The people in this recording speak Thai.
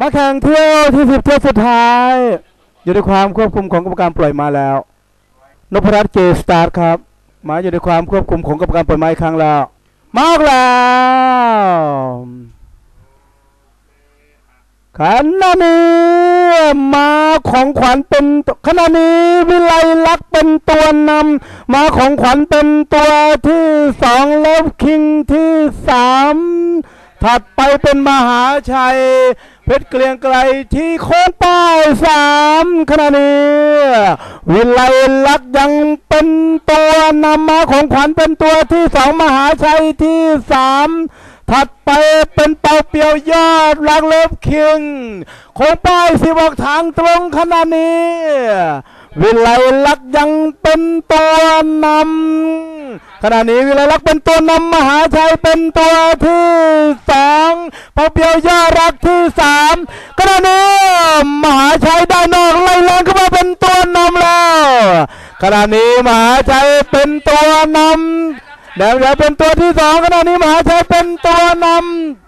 มาแข่งเที่ยวที่สิบเที่ยวสุดท้าย อยู่ในความควบคุมของกรรมการปล่อยมาแล้วนพรัตน์เจสตาร์ครับมาอยู่ในความควบคุมของกรรมการปล่อยมาอีกครั้งแล้วมาออกแล้วขณะนี้มาของขวัญเป็นขณะนี้วิไลลักษ์เป็นตัวนำมาของขวัญเป็นตัวที่สองเลฟคิงที่สามถัดไปเป็นมหาชัย เพชรเกรียงไกรที่โค้งป้ายสามขณะนี้วิไลลักษ์ยังเป็นตัวนำมาของขวัญเป็นตัวที่สองมหาชัยที่สามถัดไปเป็นเป่าเปียวยอดรักเลิฟคิงโค้งป้ายสิบออกทางตรงขณะนี้วิไลลักษ์ยังเป็นตัวนำขณะนี้วิไลลักษ์เป็นตัวนำมหาชัยเป็นตัวที่สอง เปาเปียวย่ารักที่สามขณะนี้มหาชัยได้นอกไล่แรงเข้ามาเป็นตัวนำแล้วขณะนี้มหาชัยเป็นตัวนำแดงเดงเป็นตัวที่สองขณะนี้มหาชัยเป็นตัวนำ